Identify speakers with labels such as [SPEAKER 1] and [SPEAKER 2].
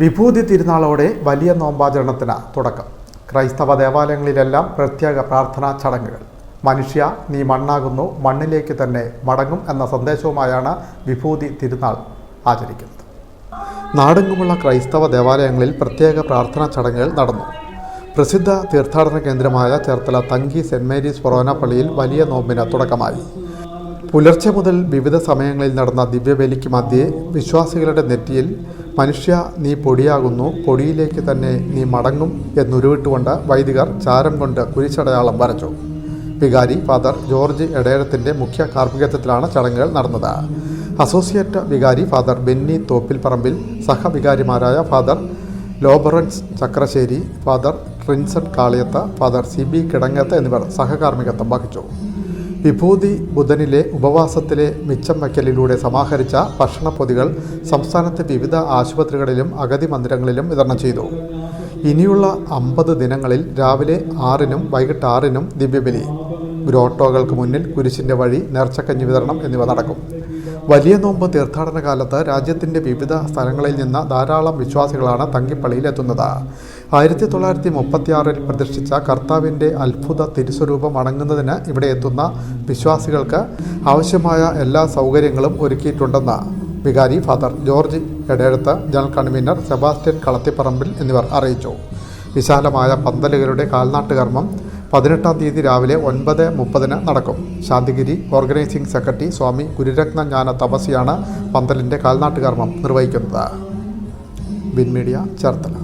[SPEAKER 1] വിഭൂതി തിരുനാളോടെ വലിയ നോമ്പാചരണത്തിന് തുടക്കം. ക്രൈസ്തവ ദേവാലയങ്ങളിലെല്ലാം പ്രത്യേക പ്രാർത്ഥനാ ചടങ്ങുകൾ. മനുഷ്യ നീ മണ്ണാകുന്നു മണ്ണിലേക്ക് തന്നെ മടങ്ങും എന്ന സന്ദേശവുമായാണ് വിഭൂതി തിരുനാൾ ആചരിക്കുന്നത്. നാടെങ്ങുമുള്ള ക്രൈസ്തവ ദേവാലയങ്ങളിൽ പ്രത്യേക പ്രാർത്ഥനാ ചടങ്ങുകൾ നടന്നു. പ്രസിദ്ധ തീർത്ഥാടന കേന്ദ്രമായ Cherthala Thanki saint Mary's forane പള്ളിയിൽ വലിയ നോമ്പിന് തുടക്കമായി. പുലർച്ചെ മുതൽ വിവിധ സമയങ്ങളിൽ നടന്ന ദിവ്യബലിക്ക് മധ്യേ വിശ്വാസികളുടെ നെറ്റിയിൽ മനുഷ്യ നീ പൊടിയാകുന്നു. പൊടിയിലേക്ക് തന്നെ നീ മടങ്ങും എന്നുരുവിട്ടുകൊണ്ട് വൈദികർ ചാരം കൊണ്ട് കുരിശടയാളം വരച്ചു. വികാരി ഫാദർ ജോർജ് എടേഴത്തിന്റെ മുഖ്യ കാർമ്മികത്വത്തിലാണ് ചടങ്ങുകൾ നടന്നത്. അസോസിയേറ്റ് വികാരി ഫാദർ ബെന്നി തോപ്പിൽപ്പറമ്പിൽ സഹവികാരിമാരായ father ലോബറൻസ് Chakrasserry father Trinson Kaliyath father C B Kidangath എന്നിവർ സഹകാർമ്മികത്വം വഹിച്ചു. വിഭൂതി ബുധനിലെ ഉപവാസത്തിലെ മിച്ചം വയ്ക്കലിലൂടെ സമാഹരിച്ച ഭക്ഷണപ്പൊതികൾ സംസ്ഥാനത്തെ വിവിധ ആശുപത്രികളിലും അഗതി മന്ദിരങ്ങളിലും വിതരണം ചെയ്തു. ഇനിയുള്ള അമ്പത് ദിനങ്ങളിൽ രാവിലെ ആറിനും വൈകിട്ട് ആറിനും ദിവ്യബലി. ഗ്രോട്ടോകൾക്ക് മുന്നിൽ കുരിശിന്റെ വഴി നേർച്ചക്കഞ്ഞി വിതരണം എന്നിവ നടക്കും. വലിയ നോമ്പ് തീർത്ഥാടന കാലത്ത് രാജ്യത്തിന്റെ വിവിധ സ്ഥലങ്ങളിൽ നിന്ന് ധാരാളം വിശ്വാസികളാണ് തങ്കിപ്പള്ളിയിൽ എത്തുന്നത്. ആയിരത്തി തൊള്ളായിരത്തി മുപ്പത്തിയാറിൽ പ്രതിഷ്ഠിച്ച കർത്താവിന്റെ അത്ഭുത തിരുസ്വരൂപം അടങ്ങുന്നതിന് ഇവിടെ എത്തുന്ന വിശ്വാസികൾക്ക് ആവശ്യമായ എല്ലാ സൗകര്യങ്ങളും ഒരുക്കിയിട്ടുണ്ടെന്ന് വികാരി father George Edayaduth general convener Sebastian Kalathiparambil എന്നിവർ അറിയിച്ചു. വിശാലമായ പന്തലുകളുടെ കാൽനാട്ട് കർമ്മം പതിനെട്ടാം തീയതി രാവിലെ ഒൻപത് മുപ്പതിന് നടക്കും. ശാന്തിഗിരി ഓർഗനൈസിംഗ് സെക്രട്ടറി സ്വാമി ഗുരുരത്ന ജ്ഞാന തപസിയാണ് പന്തലിന്റെ കാൽനാട്ടുകർമ്മം നിർവഹിക്കുന്നത്. Bin media Cherthala.